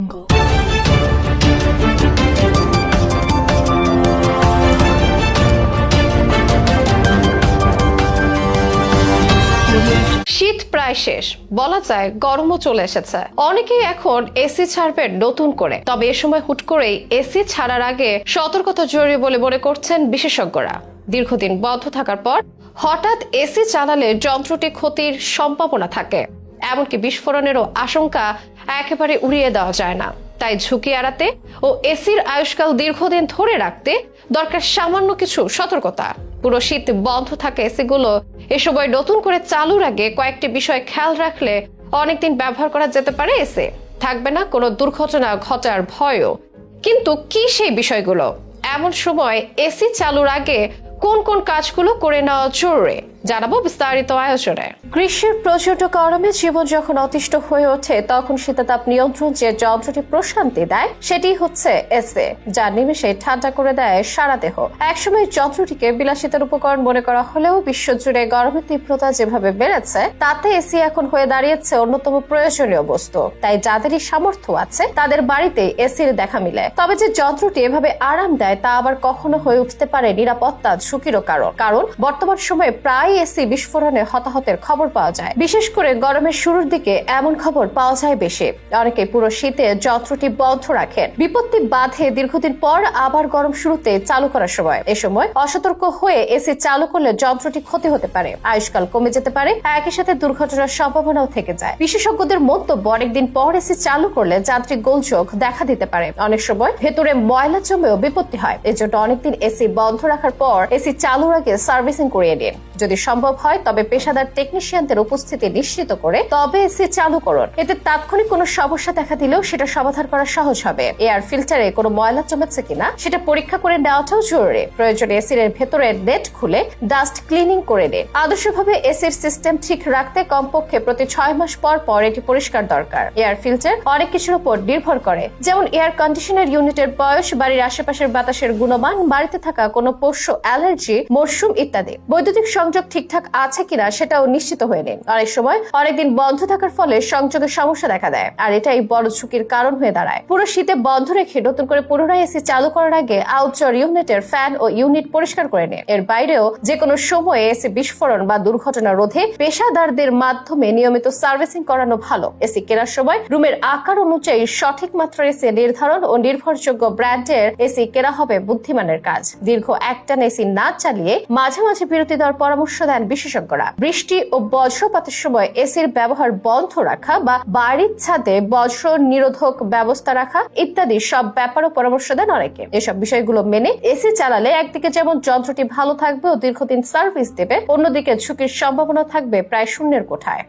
শীত প্রায় শেষ, বলা যায় গরমও চলে এসেছে। অনেকেই এখন এসি ছাড়বেন নতুন করে, তবে এ সময় হুট করেই এসি ছাড়ার আগে সতর্কতা জরুরি বলে মনে করছেন বিশেষজ্ঞরা। দীর্ঘদিন বন্ধ থাকার পর হঠাৎ এসি চালালে যন্ত্রটি ক্ষতির সম্ভাবনা থাকে। এমনকি বিস্ফোরণেরও আশঙ্কা একেবারে উড়িয়ে দেওয়া যায় না। তাই ঝুঁকি এড়াতে ও এসির আয়ুষ্কাল দীর্ঘদিন ধরে রাখতে দরকার সামান্য কিছু সতর্কতা। পুরো শীত বন্ধ থাকে এসিগুলো। এ সময় নতুন করে চালুর আগে কয়েকটি বিষয় খেয়াল রাখলে অনেকদিন ব্যবহার করা যেতে পারে এসি। থাকবে না কোনো দুর্ঘটনা ঘটার ভয়ও। কিন্তু কি সেই বিষয়গুলো? এমন সময় এসি চালুর আগে কোন কোন কাজগুলো করে নেওয়া জরুরি? জানাব বিস্তারিত আয়োজনে। গ্রীষ্মের প্রচণ্ড গরমে জীবন যখন অতিষ্ঠ হয়ে ওঠে, তখন শীতাতাপ নিয়ন্ত্রণ যে যন্ত্রটি প্রশান্তি দেয়, সেটি হচ্ছে এসে, যা নিমেষে ঠান্ডা করে দেয় সারা দেহ। একসময় যন্ত্রটিকে বিলাসিতার উপকরণ মনে করা হলেও বিশ্বজুড়ে গরমের তীব্রতা যেভাবে বেড়েছে, তাতে এসি এখন হয়ে দাঁড়িয়েছে অন্যতম প্রয়োজনীয় বস্তু। তাই যাদেরই সামর্থ্য আছে, তাদের বাড়িতে এসির দেখা মিলে। তবে যে যন্ত্রটি এভাবে আরাম দেয় তা আবার কখনো হয়ে উঠতে পারে নিরাপত্তা ঝুঁকিরও কারণ। কারণ বর্তমান সময়ে প্রায় এসি বিস্ফোরণে হতাহতের খবর পাওয়া যায়। বিশেষ করে গরমের শুরুর দিকে এমন খবর পাওয়া যায় বেশি। অনেকে পুরো শীতে যন্ত্রটি বন্ধ রাখেন। বিপত্তি বাধে দীর্ঘদিন পর আবার গরম শুরুতে চালু করার সময়। এ সময় অসতর্ক হয়ে এসি চালু করলে যন্ত্রটি ক্ষতি হতে পারে। আয়ুষ্কাল কমে যেতে পারে। একই সাথে দুর্ঘটনার সম্ভাবনাও থেকে যায়। বিশেষজ্ঞদের মন্তব্য, অনেকদিন পর এসি চালু করলে যান্ত্রিক গোলযোগ দেখা দিতে পারে। অনেক সময় ভেতরে ময়লা জমেও বিপত্তি হয়। এজন্য অনেকদিন এসি বন্ধ রাখার পর এসি চালুর আগে সার্ভিসিং করিয়ে নিন। যদি সম্ভব হয়, তবে পেশাদার টেকনিশিয়ানদের উপস্থিতি নিশ্চিত করে তবে এসি চালু করুন। এতে তাৎক্ষণিক কোনো সমস্যা দেখা দিলেও সেটা সমাধান করা সহজ হবে। এয়ার ফিল্টারে কোনো ময়লা জমেছে কিনা, সেটা পরীক্ষা করে নেওয়াটাও জরুরি। প্রয়োজনে এসির ভেতরের নেট খুলে ডাস্ট ক্লিনিং করে নিন। আদর্শভাবে এসির সিস্টেম ঠিক রাখতে কমপক্ষে প্রতি ছয় মাস পর পর এটি পরিষ্কার দরকার। এয়ার ফিল্টার অনেক কিছুর উপর নির্ভর করে। যেমন এয়ার কন্ডিশনার ইউনিটের বয়স, বাড়ির আশেপাশের বাতাসের গুণমান, বাড়িতে থাকা কোনো পোষ্য, অ্যালার্জি, মরশুম ইত্যাদি। বৈদ্যুতিক সংযোগ ঠিকঠাক আছে কিনা সেটাও নিশ্চিত হয়ে নিন। অনেক সময় অনেকদিন বন্ধ থাকার ফলে সংযোগের সমস্যা দেখা দেয়। আর এটাই বড় ঝুঁকির কারণ হয়ে দাঁড়ায়। পুরো শীতে বন্ধ রেখে নতুন করে পুনরায় এসি চালু করার আগে আউটডোর ইউনিটের ফ্যান ও ইউনিট পরিষ্কার করে নিন। এর বাইরেও যে কোনো সময়ে এসি বিস্ফোরণ বা দুর্ঘটনা রোধে পেশাদারদের মাধ্যমে নিয়মিত সার্ভিসিং করানো ভালো। এসি কেনার সময় রুমের আকার অনুযায়ী সঠিক মাত্রায় এসি নির্ধারণ ও নির্ভরযোগ্য ব্র্যান্ডের এসি কেনা হবে বুদ্ধিমানের কাজ। দীর্ঘ একটানা এসি না চালিয়ে মাঝে মাঝে বিরতি দেওয়ার পরামর্শ দেন বিশেষজ্ঞরা। বৃষ্টি ও বজ্রপাতের সময় এসির ব্যবহার বন্ধ রাখা বা বাড়ির ছাদে বজ্র নিরোধক ব্যবস্থা রাখা ইত্যাদি সব ব্যাপারও পরামর্শ দেন অনেকে। এসব বিষয়গুলো মেনে এসি চালালে একদিকে যেমন যন্ত্রটি ভালো থাকবে ও দীর্ঘদিন সার্ভিস দেবে, অন্যদিকে ঝুঁকির সম্ভাবনা থাকবে প্রায় শূন্যের কোঠায়।